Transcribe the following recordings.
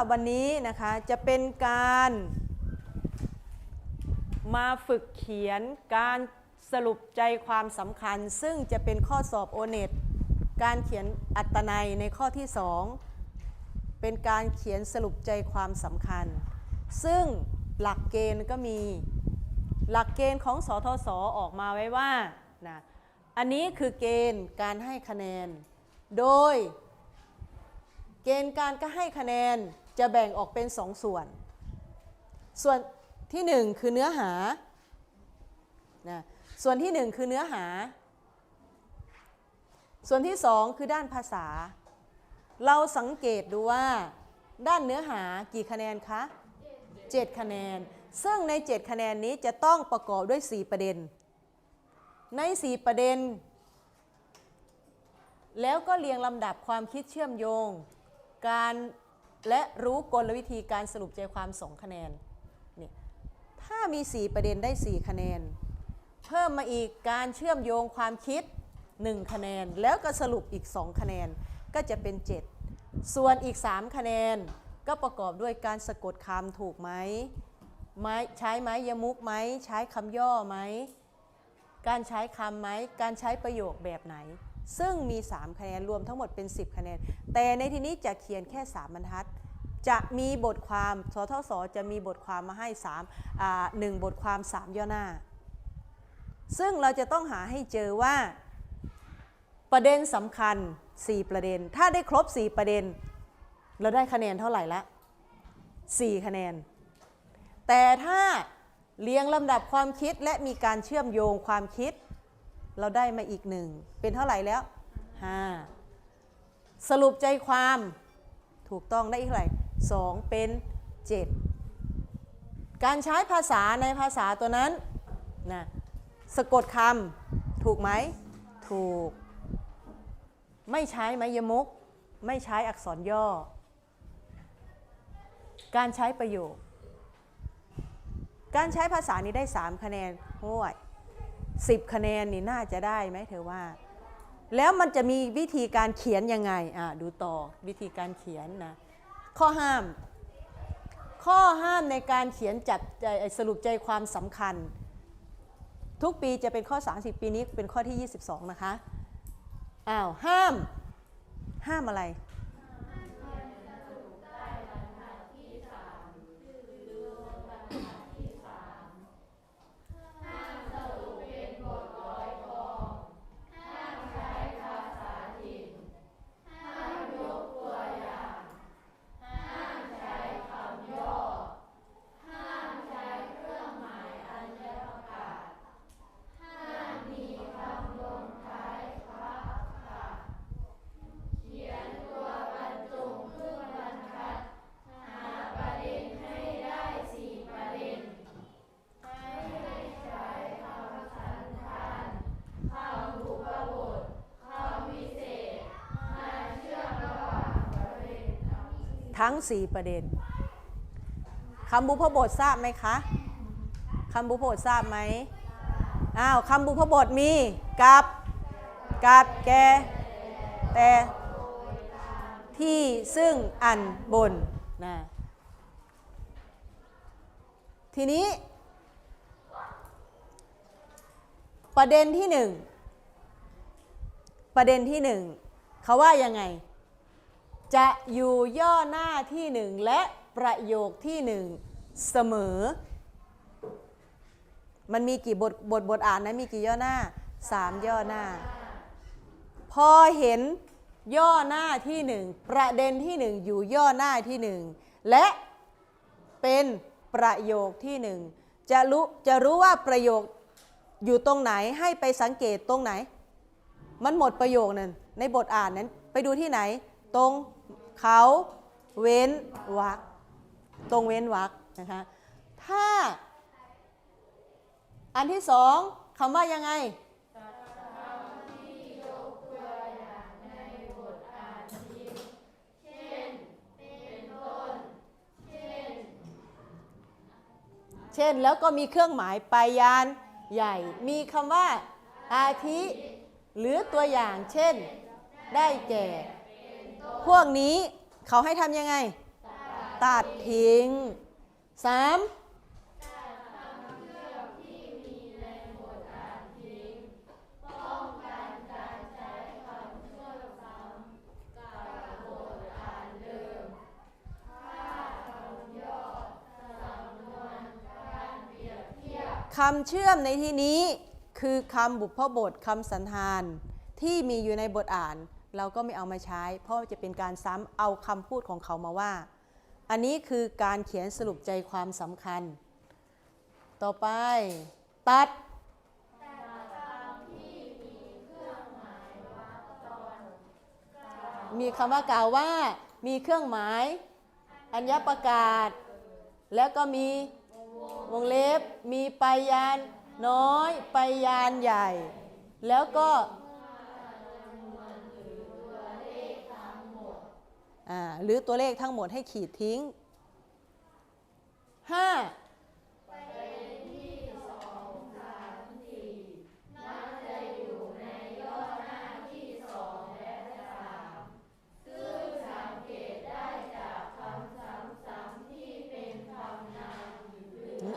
รับวันนี้นะคะจะเป็นการมาฝึกเขียนการสรุปใจความสำคัญ ซึ่งจะเป็นข้อสอบโอเน็ตการเขียนอัตนัยในข้อที่ 2 เป็นการเขียนสรุปใจความสำคัญ ซึ่งหลักเกณฑ์ก็มีหลักเกณฑ์ของสทศออกมาไว้ว่านะอันนี้คือเกณฑ์การให้คะแนน โดย เกณฑ์การก็ให้คะแนน จะแบ่งออกเป็นสองส่วน ส่วนที่หนึ่งคือเนื้อหานะส่วนที่หนึ่งคือเนื้อหา ส่วนที่สองคือด้านภาษา เราสังเกตดูว่า ด้านเนื้อหากี่คะแนนคะ7คะแนน ซึ่งใน 7 คะแนนนี้จะต้องประกอบด้วย 4 ประเด็น ใน 4 ประเด็น แล้วก็เรียงลำดับความคิดเชื่อมโยง การ และรู้กลวิธีการสรุปใจความ 2 คะแนนนี่ถ้ามี 4 ประเด็นได้ 4 คะแนน เพิ่มมาอีกการเชื่อมโยงความคิด 1 คะแนน แล้วก็สรุปอีก 2 คะแนนก็จะเป็น 7 ส่วนอีก 3 คะแนน ก็ประกอบด้วยการสะกดคำถูกไหมไม้ใช้ไม้ยมุกไหมใช้คำย่อไหมการใช้คำไหมการใช้ประโยคแบบไหน ซึ่งมี 3 คะแนนรวมทั้งหมดเป็น 10 คะแนน แต่ในที่นี้จะเขียนแค่ 3 บรรทัด จะมีบทความสทศจะมีบทความมาให้3อ่าหนึ่งบทความ 3 ย่อหน้า ซึ่งเราจะต้องหาให้เจอว่า ประเด็นสำคัญ 4 ประเด็น ถ้าได้ครบ 4 ประเด็น เราได้คะแนนเท่าไหร่ละ 4 คะแนน แต่ถ้าเรียงลำดับความคิดและมีการเชื่อมโยงความคิด เราได้มาอีกหนึ่งเป็นเท่าไหร่แล้ว5สรุปใจความถูกต้องได้อีกเท่าไหร่2เป็น7การใช้ภาษาในภาษาตัวนั้นนะสะกดคำถูกไหมถูก ไม่ใช้ไมยมุก ไม่ใช้อักษรย่อ การใช้ประโยค การใช้ภาษานี้ได้ 3 คะแนนห้วย 10 คะแนนนี่น่าจะได้ไหมเธอว่า แล้วมันจะมีวิธีการเขียนยังไงอะดูต่อวิธีการเขียนนะข้อห้าม ข้อห้ามในการเขียนจัดสรุปใจความสำคัญ ทุกปีจะเป็นข้อ 30 ปีนี้เป็นข้อที่ 22 นะคะอ้าวห้ามห้ามอะไร ทั้ง 4 ประเด็นคำบุพบททราบไหมคะคำบุพบททราบไหมอ้าวคำบุพบทมีกับกับแกแต่ที่ซึ่งอันบนนะทีนี้ ประเด็นที่หนึ่งประเด็นที่หนึ่งเขาว่ายังไง จะอยู่ย่อหน้าที่หนึ่งและประโยคที่หนึ่งเสมอ มันมีกี่บทบทบทอ่านนะมีกี่ย่อหน้าสามย่อหน้า พอเห็นย่อหน้าที่หนึ่งประเด็นที่หนึ่งอยู่ย่อหน้าที่หนึ่งและเป็นประโยคที่หนึ่งจะรู้จะรู้ว่าประโยคอยู่ตรงไหนให้ไปสังเกตตรงไหน มันหมดประโยคนั้นในบทอ่านนั้นไปดูที่ไหนตรง เขาเว้นวรรคตรงเว้นวรรคนะคะ ถ้า อันที่สองคำว่ายังไงเช่นแล้วก็มีเครื่องหมายปลายยานใหญ่ มีคำว่าอาทิ หรือตัวอย่างเช่น ได้แก่ พวกนี้เขาให้ทำยังไง ตัดทิ้งสามคำเชื่อมในที่นี้คือคำบุพบทคำสันธานที่มีอยู่ในบทอ่าน เราก็ไม่เอามาใช้ เพราะจะเป็นการซ้ำเอาคำพูดของเขามาว่า อันนี้คือการเขียนสรุปใจความสำคัญ ต่อไป ตัดมีคำว่ากล่าวว่า มีเครื่องหมาย อัญญประกาศ แล้วก็มีวงเล็บ มีไปยานน้อย ไปยานใหญ่ แล้วก็ หรือตัวเลขทั้งหมดให้ขีดทิ้ง 5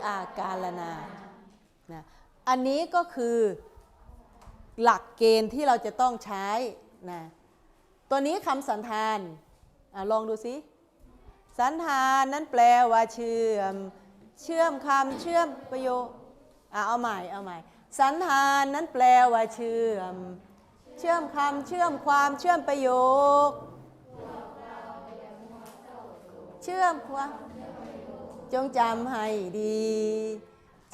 อาการนานะอันนี้ก็คือหลักเกณฑ์ที่เราจะต้องใช้นะ ตัวนี้คำสันธาน ลองดูสิสันธานนั้นแปลว่าเชื่อม เชื่อมคำเชื่อมประโยคเอาใหม่เอาใหม่ สันธานนั้นแปลว่าเชื่อม เชื่อมคำเชื่อมความเชื่อมประโยค เชื่อมความจงจำให้ดี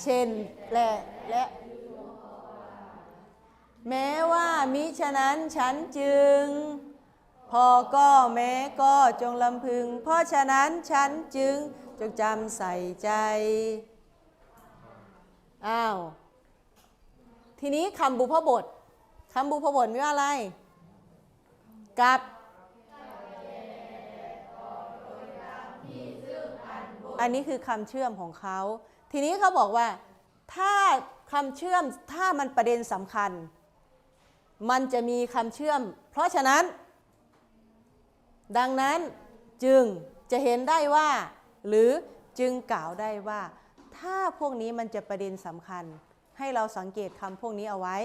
เช่นและและแม้ว่ามิฉะนั้นฉันจึง พอก็แม้ก็จงลำพึง เพราะฉะนั้นฉันจึงจงจำใส่ใจ อ้าว ทีนี้คำบุพบทคำบุพบทมีว่าอะไร กับอันนี้คือคำเชื่อมของเขา ทีนี้เขาบอกว่า ถ้าคำเชื่อมถ้ามันประเด็นสำคัญ มันจะมีคำเชื่อม เพราะฉะนั้น ดังนั้นจึงจะเห็นได้ว่า หรือจึงกล่าวได้ว่า ถ้าพวกนี้มันจะประเด็นสำคัญ ให้เราสังเกตคำพวกนี้เอาไว้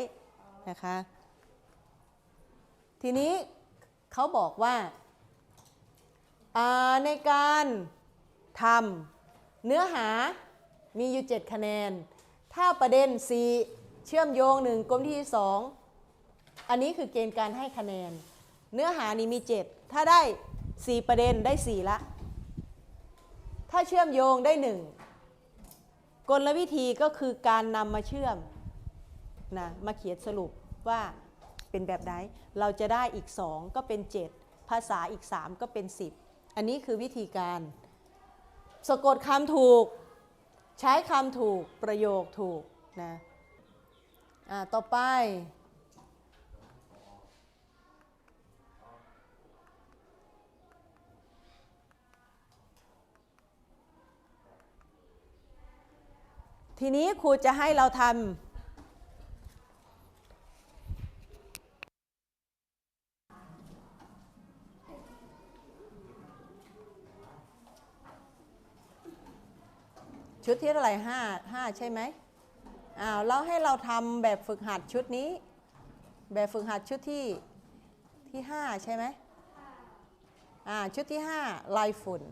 นะคะ ทีนี้เขาบอกว่าาในการทำเนื้อหามีอยู่ 7 คะแนน ถ้าประเด็น 4 เชื่อมโยง 1กลมที่ 2 อันนี้คือเกณฑ์การให้คะแนน เนื้อหานี้มี 7 ถ้าได้ 4 ประเด็นได้ 4 ละ ถ้าเชื่อมโยงได้ 1 กลวิธีก็คือการนำมาเชื่อมนะมาเขียนสรุปว่าเป็นแบบใดเราจะได้อีก 2 ก็เป็น 7 ภาษาอีก 3 ก็เป็น 10 อันนี้คือวิธีการ สะกดคำถูก ใช้คำถูกประโยคถูกนะอ่าต่อไป ทีนี้ครูจะให้เราทำชุดที่เท่าไหร่ห้าห้าใช่ไหมอ้าวแล้วให้เราทำแบบฝึกหัดชุดนี้ แบบฝึกหัดชุดที่ที่ห้าใช่ไหมอ่าชุดที่ห้าลายฝุ่น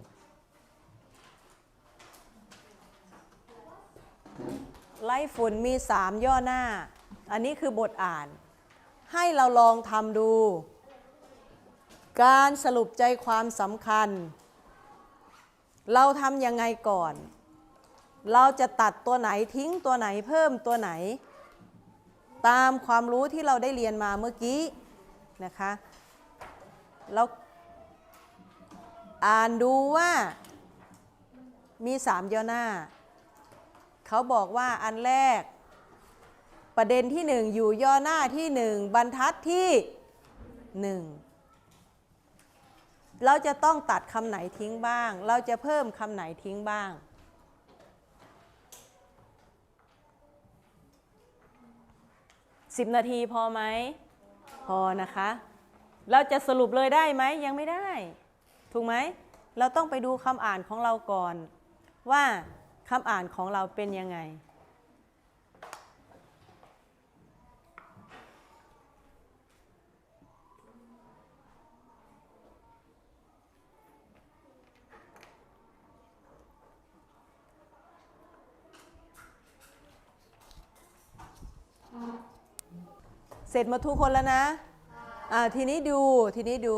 ไล่ฝุ่นมี 3 ย่อหน้า อันนี้คือบทอ่าน ให้เราลองทำดู การสรุปใจความสำคัญ เราทำยังไงก่อน เราจะตัดตัวไหนทิ้งตัวไหนเพิ่มตัวไหน ตามความรู้ที่เราได้เรียนมาเมื่อกี้นะคะเราอ่านดูว่ามี3ย่อหน้า เขาบอกว่าอันแรก ประเด็นที่หนึ่งอยู่ย่อหน้าที่หนึ่งบรรทัดที่หนึ่งเราจะต้องตัดคำไหนทิ้งบ้าง เราจะเพิ่มคำไหนทิ้งบ้าง 10 นาทีพอไหม พอนะคะ เราจะสรุปเลยได้ไหมยังไม่ได้ ถูกไหม เราต้องไปดูคำอ่านของเราก่อนว่า คำอ่านของเราเป็นยังไง เสร็จมาทุกคนแล้วนะอ่าทีนี้ดู ทีนี้ดู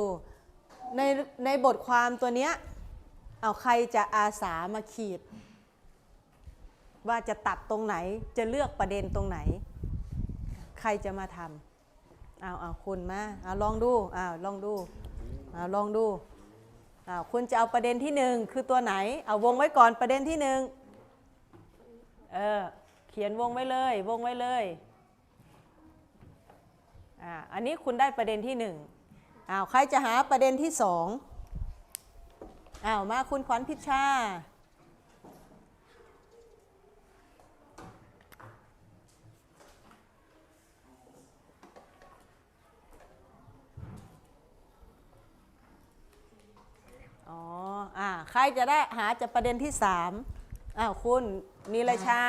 ในในบทความตัวเนี้ย เอาใครจะอาสามาขีด ว่าจะตัดตรงไหนจะเลือกประเด็นตรงไหน ใครจะมาทำเอาเอาคุณมาเอาลองดูเอาลองดูเอาลองดูเอาคุณจะเอาประเด็นที่หนึ่งคือตัวไหน เอาวงไว้ก่อนประเด็นที่หนึ่งเออเขียนวงไว้เลยวงไว้เลยอ่าอันนี้คุณได้ประเด็นที่หนึ่งอ้าวใครจะหาประเด็นที่สองอ้าวมาคุณขวัญพิชชา อ๋อ อ่า ใครจะได้หาจะประเด็นที่สามอ้าวคุณนิรชา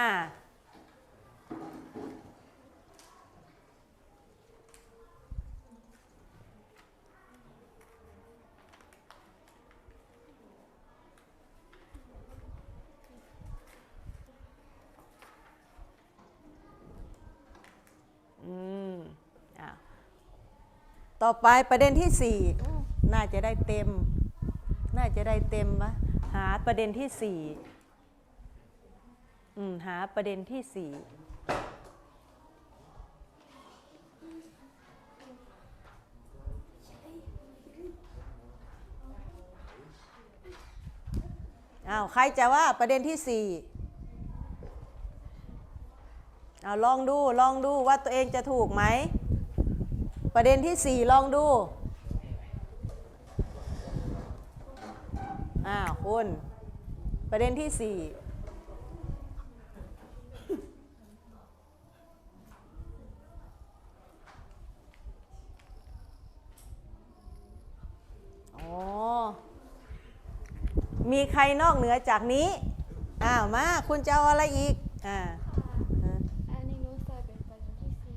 อืมอะต่อไปประเด็นที่สี่น่าจะได้เต็ม น่าจะได้เต็มวะหาประเด็นที่สี่อืมหาประเด็นที่สี่อ้าวใครจะว่าประเด็นที่สี่เอาลองดูลองดูว่าตัวเองจะถูกไหม ประเด็นที่สี่ลองดู อ้าวคุณ ประเด็นที่สี่อ๋อมีใครนอกเหนือจากนี้ อ้าว มา คุณจะเอาอะไรอีก อ่าอันนี้หนูใส่เป็นประเด็นที่สี่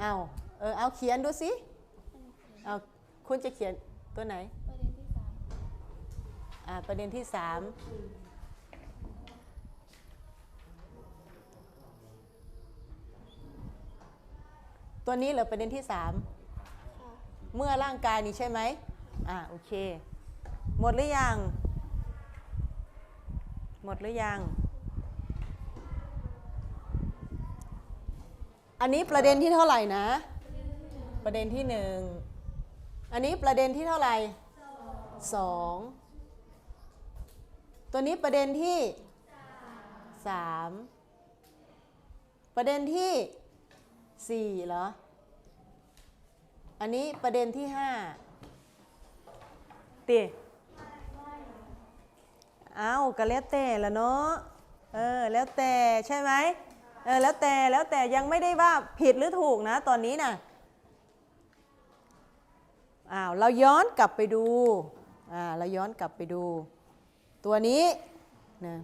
เอาเออ เอาเขียนดูสิ เอา คุณจะเขียนตัวไหน ประเด็นที่สาม อ่า ประเด็นที่สามตัวนี้เหรอประเด็นที่สามค่ะเมื่อร่างกายนี้ใช่ไหมอ่าโอเค หมดหรือยัง หมดหรือยัง อันนี้ประเด็นที่เท่าไหร่นะ ประเด็นที่หนึ่ง อันนี้ประเด็นที่เท่าไหร่สอง ตัวนี้ประเด็นที่สามประเด็นที่สี่เหรอ อันนี้ประเด็นที่ห้าตีเอาก็แล้วแต่ละเนาะ เออ แล้วแต่ใช่ไหมเออ แล้วแต่แล้วแต่ยังไม่ได้ว่าผิดหรือถูกนะ ตอนนี้นะอ้าว เราย้อนกลับไปดู อ่า เราย้อนกลับไปดู ตัวนี้นะ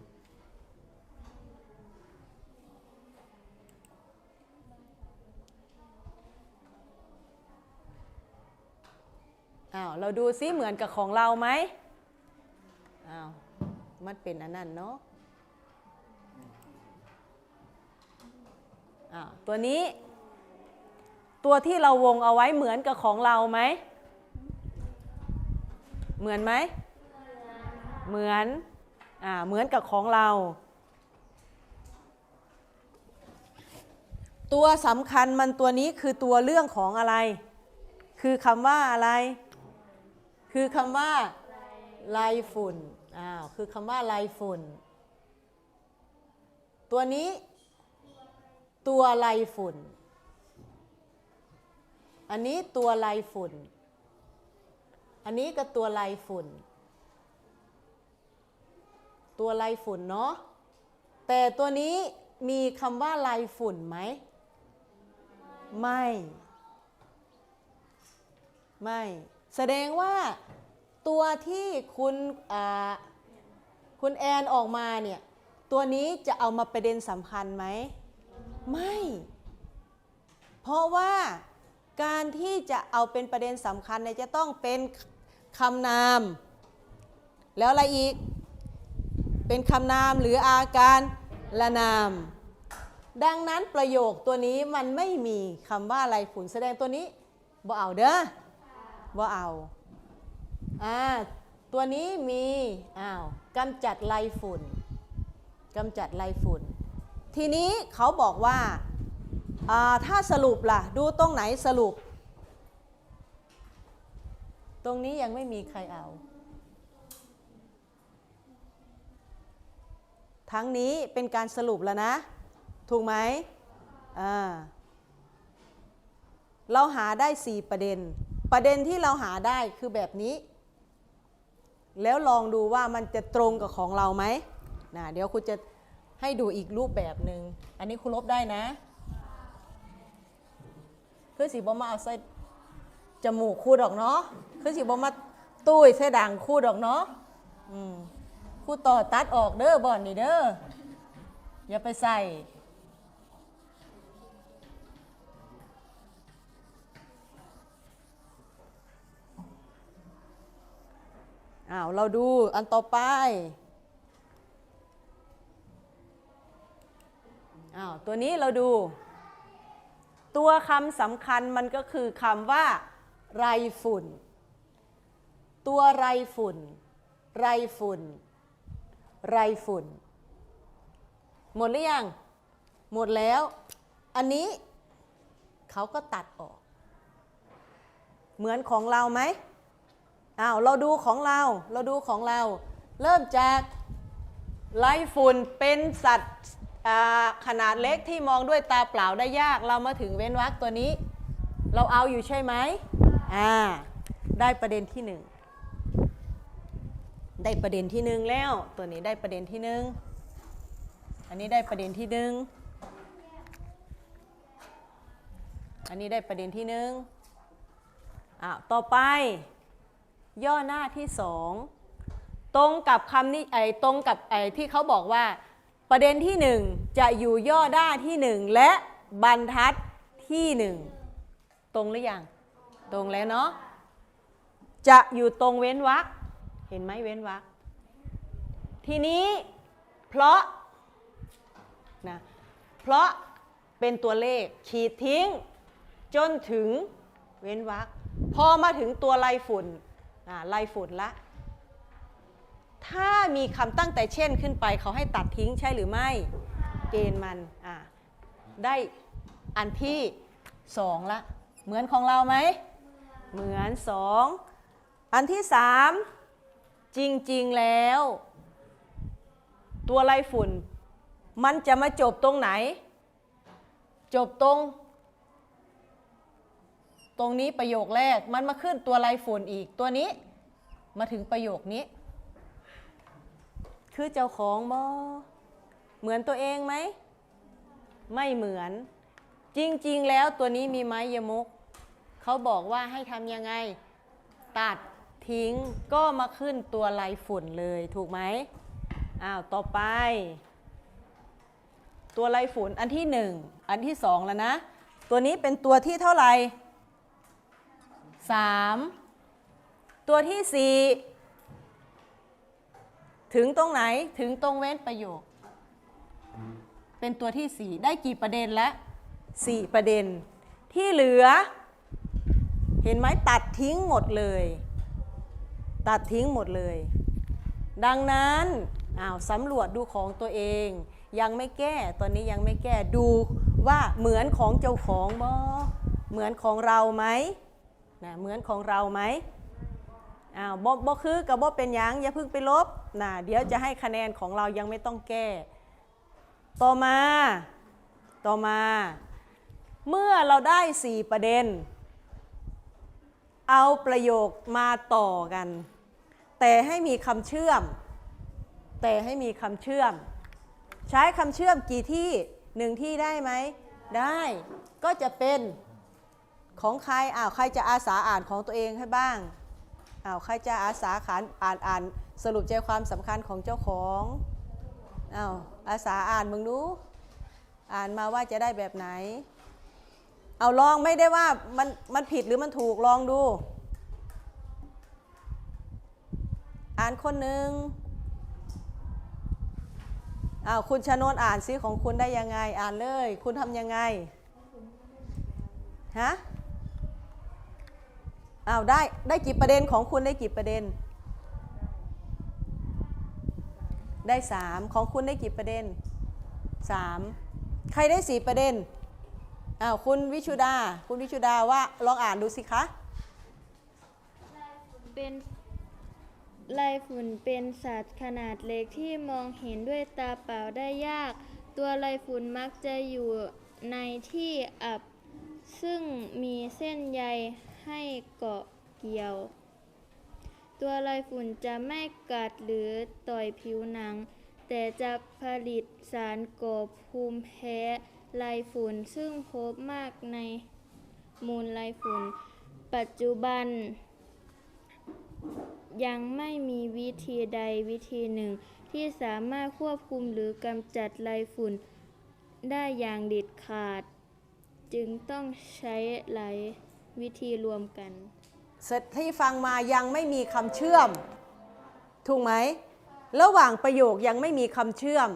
อ้าวเราดูซิเหมือนกับของเราไหมอ้าวมันเป็นอันนั้นเนาะอ้าวตัวนี้ ตัวที่เราวงเอาไว้เหมือนกับของเราไหม เหมือนไหม เหมือนอ่าเหมือนกับของเรา ตัวสำคัญมันตัวนี้คือตัวเรื่องของอะไร คือคำว่าอะไร คือคำว่าลายฝุ่นอ้าวคือคำว่าลายฝุ่น ตัวนี้ ตัวลายฝุ่น อันนี้ตัวลายฝุ่น อันนี้ก็ตัวลายฝุ่น ตัวลายฝุ่นเนาะแต่ตัวนี้มีคำว่าลายฝุ่นไหม ไม่ ไม่ แสดงว่าตัวที่คุณคุณแอนออกมาเนี่ย ตัวนี้จะเอามาประเด็นสำคัญไหม ไม่ เพราะว่าการที่จะเอาเป็นประเด็นสำคัญเนี่ยจะต้องเป็นคำนาม แล้วอะไรอีก เป็นคำนามหรืออาการละนาม ดังนั้นประโยคตัวนี้มันไม่มีคำว่าอะไรฝุ่นแสดงตัวนี้บ่เอาเด้อบ่เอาอ่าตัวนี้มีอ้าวกำจัดไรฝุ่นกำจัดไรฝุ่น ทีนี้เขาบอกว่าอ่าถ้าสรุปล่ะ ดูตรงไหนสรุป ตรงนี้ยังไม่มีใครเอา ทั้งนี้เป็นการสรุปแล้วนะ ถูกไหมอ่าเราหาได้ 4 ประเด็น ประเด็นที่เราหาได้คือแบบนี้ แล้วลองดูว่ามันจะตรงกับของเราไหมนะเดี๋ยวครูจะให้ดูอีกรูปแบบหนึ่งอันนี้ครูลบได้นะ คือสีบอมาเอาใส่จมูกคู่ดอกเนาะคือสีบอมาตุ้ยใส่ด่างคู่ดอกเนาะอืม ครูต่อตัดออกเด้อบ่อนนี่เด้ออย่าไปใส่ อ้าว เราดูอันต่อไป อ้าว ตัวนี้เราดู ตัวคำสำคัญมันก็คือคำว่า ไรฝุ่น ตัวไรฝุ่น ไรฝุ่น ไรฝุ่น หมดหรือยัง หมดแล้ว อันนี้เขาก็ตัดออก เหมือนของเราไหมอ้าวเราดูของเรา เราดูของเรา เริ่มจากไล่ฝุ่นเป็นสัตว์ขนาดเล็กที่มองด้วยตาเปล่าได้ยาก เรามาถึงเว้นวรรคตัวนี้ เราเอาอยู่ใช่ไหมอ่า ได้ประเด็นที่หนึ่ง ได้ประเด็นที่หนึ่งแล้ว ตัวนี้ได้ประเด็นที่หนึ่งอันนี้ได้ประเด็นที่หนึ่งอันนี้ได้ประเด็นที่หนึ่งอ้าวต่อไป ย่อหน้าที่สองตรงกับคำนี้ไอ้ตรงกับไอ้ที่เขาบอกว่า ประเด็นที่หนึ่งจะอยู่ย่อหน้าที่หนึ่งและบรรทัดที่หนึ่งตรงหรือยังตรงแล้วเนาะจะอยู่ตรงเว้นวรรค เห็นไหมเว้นวรรคทีนี้เพราะนะเพราะเป็นตัวเลขขีดทิ้ง จนถึงเว้นวรรคพอมาถึงตัวไล่ฝุ่นอ่าไล่ฝุ่นละ ถ้ามีคำตั้งแต่เช่นขึ้นไป เขาให้ตัดทิ้งใช่หรือไม่ เกณฑ์มันอ่าได้อันที่สองละ เหมือนของเราไหม เหมือนสอง อันที่สาม จริง ๆ แล้ว ตัวไล่ฝุ่น มันจะมาจบตรงไหน จบตรง ตรงนี้ประโยคแรกมันมาขึ้นตัวไล่ฝุ่นอีกตัวนี้ มาถึงประโยคนี้ คือเจ้าของบอเหมือนตัวเองไหม ไม่เหมือน จริง ๆ แล้วตัวนี้มีไม้ยมุกเขาบอกว่าให้ทำยังไง ตัด ทิ้งก็มาขึ้นตัวลายฝุ่นเลยถูกไหมอ้าวต่อไป ตัวลายฝุ่นอันที่หนึ่งอันที่สองแล้วนะ ตัวนี้เป็นตัวที่เท่าไหร่สามตัวที่สี่ถึงตรงไหนถึงตรงเว้นประโยค เป็นตัวที่สี่ได้กี่ประเด็นแล้วสี่ประเด็นที่เหลือ เห็นไหมตัดทิ้งหมดเลย ตัดทิ้งหมดเลย ดังนั้นอ้าวสำรวจดูของตัวเอง ยังไม่แก้ตอนนี้ยังไม่แก้ดูว่าเหมือนของเจ้าของบ่เหมือนของเราไหมนะเหมือนของเราไหมอ้าวบ่บ่คือกับบ่เป็นยังอย่าเพิ่งไปลบนะเดี๋ยวจะให้คะแนนของเรายังไม่ต้องแก้ ต่อมาต่อมา เมื่อเราได้ 4 ประเด็น เอาประโยคมาต่อกัน แต่ให้มีคำเชื่อม แต่ให้มีคำเชื่อม ใช้คำเชื่อมกี่ที่หนึ่งที่ได้ไหม ได้ก็จะเป็นของใครอ้าวใครจะอาสาอ่านของตัวเองให้บ้างอ้าวใครจะอาสาขานอ่านอ่านสรุปใจความสำคัญของเจ้าของอ้าวอาสาอ่านมึงดูอ่านมาว่าจะได้แบบไหน เอาลองไม่ได้ว่ามันมันผิดหรือมันถูกลองดู อ่านคนหนึ่งอ้าวคุณชนนอ่านซิของคุณได้ยังไง อ่านเลย คุณทำยังไงฮะอ้าวได้ได้กี่ประเด็นของคุณได้กี่ประเด็น ได้สามของคุณได้กี่ประเด็นสามใครได้สี่ประเด็นอ้าวคุณวิชุดา คุณวิชุดาว่าลองอ่านดูสิคะเป็น ลายฝุ่นเป็นสัตว์ขนาดเล็กที่มองเห็นด้วยตาเปล่าได้ยาก ตัวลายฝุ่นมักจะอยู่ในที่อับ ซึ่งมีเส้นใยให้เกาะเกี่ยว ตัวลายฝุ่นจะไม่กัดหรือต่อยผิวหนัง แต่จะผลิตสารก่อภูมิแพ้ลายฝุ่นซึ่งพบมากในมูลลายฝุ่น ปัจจุบัน ยังไม่มีวิธีใดวิธีหนึ่ง ที่สามารถควบคุมหรือกำจัดลายฝุ่นได้อย่างเด็ดขาด จึงต้องใช้หลายวิธีรวมกัน เสร็จที่ฟังมายังไม่มีคำเชื่อม ถูกไหม ระหว่างประโยคยังไม่มีคำเชื่อม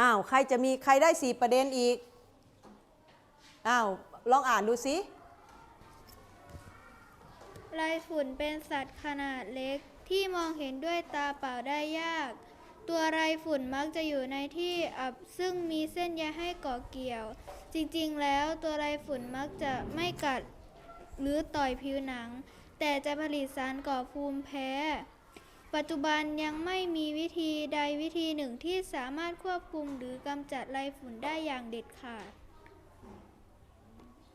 อ้าว ใครจะมีใครได้สี่ประเด็นอีก อ้าว ลองอ่านดูสิ ลายฝุ่นเป็นสัตว์ขนาดเล็กที่มองเห็นด้วยตาเปล่าได้ยาก ตัวไรฝุ่นมักจะอยู่ในที่อับซึ่งมีเส้นใยให้เกาะเกี่ยว จริงๆ แล้วตัวไรฝุ่นมักจะไม่กัดหรือต่อยผิวหนัง แต่จะผลิตสารก่อภูมิแพ้ ปัจจุบันยังไม่มีวิธีใดวิธีหนึ่งที่สามารถควบคุมหรือกำจัดไรฝุ่นได้อย่างเด็ดขาด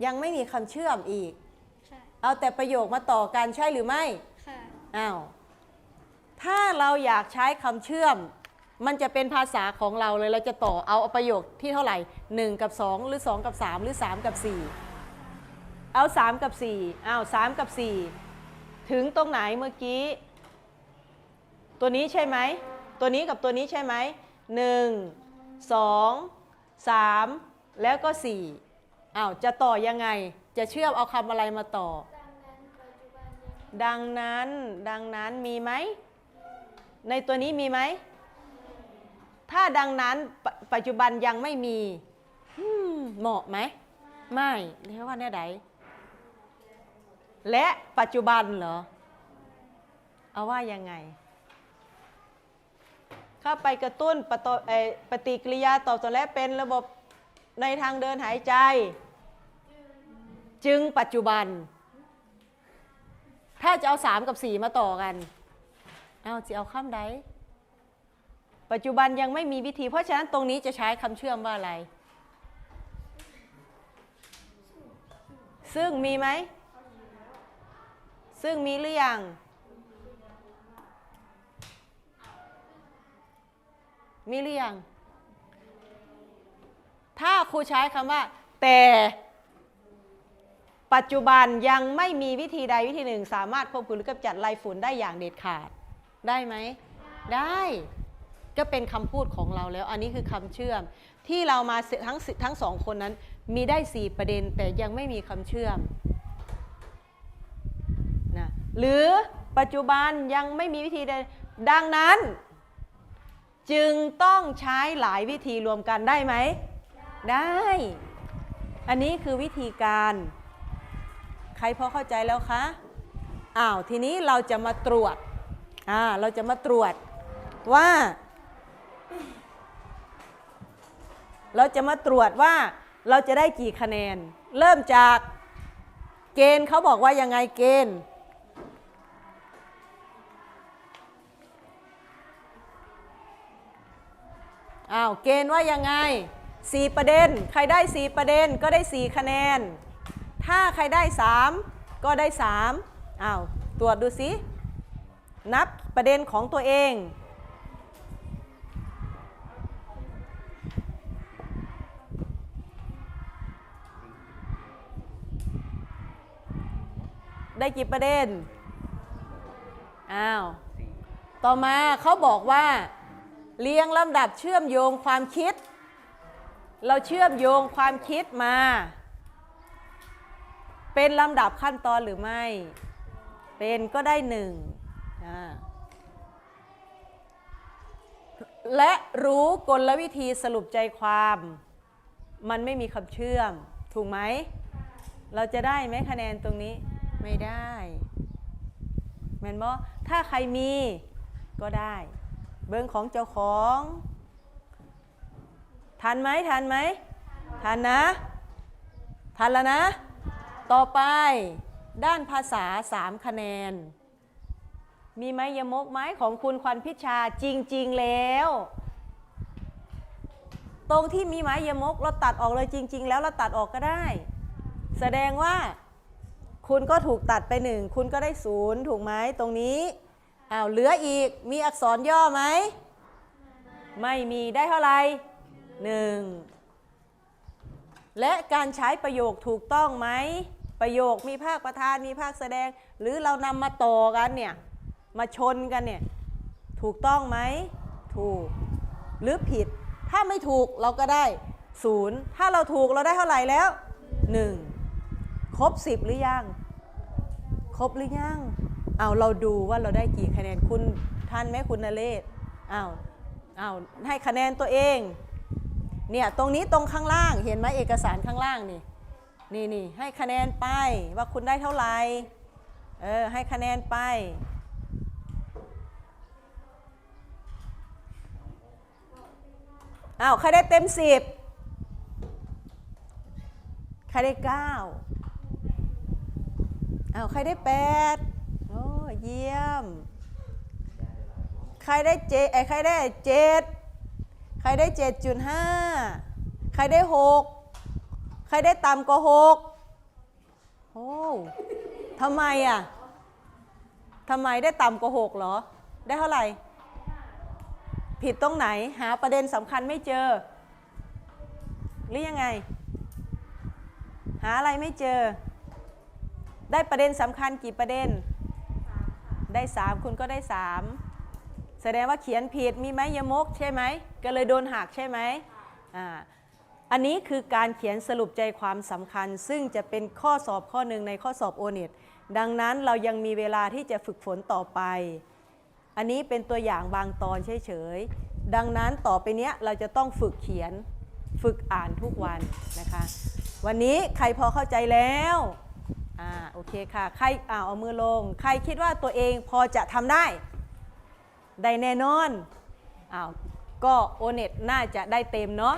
ยังไม่มีคำเชื่อมอีก เอาแต่ประโยคมาต่อกันใช่หรือไม่ ค่ะ อ้าว ถ้าเราอยากใช้คำเชื่อม มันจะเป็นภาษาของเราเลย เราจะต่อเอาประโยคที่เท่าไหร่ 1 กับ 2 หรือ 2 กับ 3 หรือ 3 กับ 4 เอา 3 กับ 4 อ้าว 3 กับ 4 ถึงตรงไหนเมื่อกี้ ตัวนี้ใช่ไหม ตัวนี้กับตัวนี้ใช่ไหม 1 2 3 แล้วก็ 4 อ้าว จะต่อยังไง จะเชื่อมเอาคำอะไรมาต่อ ดังนั้นดังนั้นมีไหม ในตัวนี้มีไหม ถ้าดังนั้นปปัจจุบันยังไม่มีมเหมาะไหม ไม่เรียกว่าแน่ใดและปัจจุบันเหรอ เอาว่ายังไง เข้าไปกระตุ้นปตปฏิกิริยาตอบสนองและเป็นระบบในทางเดินหายใจ จึงปัจจุบัน ถ้าจะเอา3กับ4มาต่อกัน เอาจะเอาข้ามใดปัจจุบันยังไม่มีวิธี เพราะฉะนั้นตรงนี้จะใช้คำเชื่อมว่าอะไร ซึ่งมีไหม ซึ่งมีหรือยัง มีหรือยัง ถ้าครูใช้คำว่า แต่ ปัจจุบันยังไม่มีวิธีใดวิธีหนึ่ง สามารถควบคุมหรือกำจัดลายฝุ่นได้อย่างเด็ดขาด ได้ไหม ได้ก็เป็นคำพูดของเราแล้ว อันนี้คือคำเชื่อม ที่เรามาทั้งทั้งสองคนนั้น มีได้สี่ประเด็นแต่ยังไม่มีคำเชื่อมนะหรือปัจจุบันยังไม่มีวิธีใดดังนั้น จึงต้องใช้หลายวิธีรวมกันได้ไหม ได้ อันนี้คือวิธีการ ใครพอเข้าใจแล้วคะอ้าวทีนี้เราจะมาตรวจอ่าเราจะมาตรวจว่า เราจะมาตรวจว่าเราจะได้กี่คะแนน เริ่มจากเกณฑ์เขาบอกว่ายังไงเกณฑ์อ้าวเกณฑ์ว่ายังไง 4 ประเด็น ใครได้ 4 ประเด็นก็ได้ 4 คะแนน ถ้าใครได้ 3 ก็ได้ 3อ้าวตรวจดูสินับประเด็นของตัวเอง ได้กี่ประเด็น อ้าว ต่อมาเขาบอกว่า เรียงลำดับเชื่อมโยงความคิด เราเชื่อมโยงความคิดมา เป็นลำดับขั้นตอนหรือไม่ เป็นก็ได้หนึ่งอ่าและรู้กลวิธีสรุปใจความ มันไม่มีคำเชื่อม ถูกไหม เราจะได้ไหมคะแนนตรงนี้ไม่ได้แมนบอถ้าใครมีก็ได้ เบิ้งของเจ้าของทันไหมทันไหมทันนะทันแล้วนะ ต่อไปด้านภาษา 3 คะแนน มีไหมยมกไหมของคุณควันพิชาจริง ๆ แล้ว ตรงที่มีไม้ยมกเราตัดออกเลยจริง ๆ แล้วเราตัดออกก็ได้ แสดงว่าคุณก็ถูกตัดไปหนึ่งคุณก็ได้ศูนย์ถูกไหมตรงนี้อ้าวเหลืออีกมีอักษรย่อไหม ไม่มีได้เท่าไหร่หนึ่งและการใช้ประโยคถูกต้องไหม ประโยคมีภาคประธานมีภาคแสดง หรือเรานำมาต่อกันเนี่ยมาชนกันเนี่ยถูกต้องไหมถูกหรือผิด ถ้าไม่ถูกเราก็ได้ศูนย์ถ้าเราถูกเราได้เท่าไหร่แล้วหนึ่งครบสิบหรือยัง ครบหรือยังเอาเราดูว่าเราได้กี่คะแนนคุณท่านไหมคุณนเรศอ้าวอ้าวให้คะแนนตัวเองเนี่ยตรงนี้ตรงข้างล่างเห็นไหมเอกสารข้างล่างนี่ นี่นี่ให้คะแนนไปว่าคุณได้เท่าไหร่ เออ ให้คะแนนไปอ้าวใครได้เต็มสิบใครได้เก้าอ้าวใครได้แปดโอ้เยี่ยม ใครได้เจไอใครได้เจ็ดใครได้เจ็ดจุดห้าใครได้หก ใครได้ต่ำกว่าหกโอ้ทำไมอะทำไมได้ต่ำกว่าหกเหรอ ได้เท่าไหร่ ผิดตรงไหน หาประเด็นสำคัญไม่เจอ หรือยังไง หาอะไรไม่เจอ ได้ประเด็นสำคัญกี่ประเด็น ได้สามคุณก็ได้สามแสดงว่าเขียนผิดมีไหมยมกใช่ไหม ก็เลยโดนหักใช่ไหมอ่า อันนี้คือการเขียนสรุปใจความสำคัญ ซึ่งจะเป็นข้อสอบข้อหนึ่งในข้อสอบโอเน็ตดังนั้นเรายังมีเวลาที่จะฝึกฝนต่อไป อันนี้เป็นตัวอย่างบางตอนเฉยๆ ดังนั้นต่อไปเนี้ยเราจะต้องฝึกเขียนฝึกอ่านทุกวันนะคะ วันนี้ใครพอเข้าใจแล้วอ่าโอเคค่ะ ใครอ่าเอามือลง ใครคิดว่าตัวเองพอจะทำได้ ได้แน่นอนอ้าวก็โอเน็ตน่าจะได้เต็มเนาะ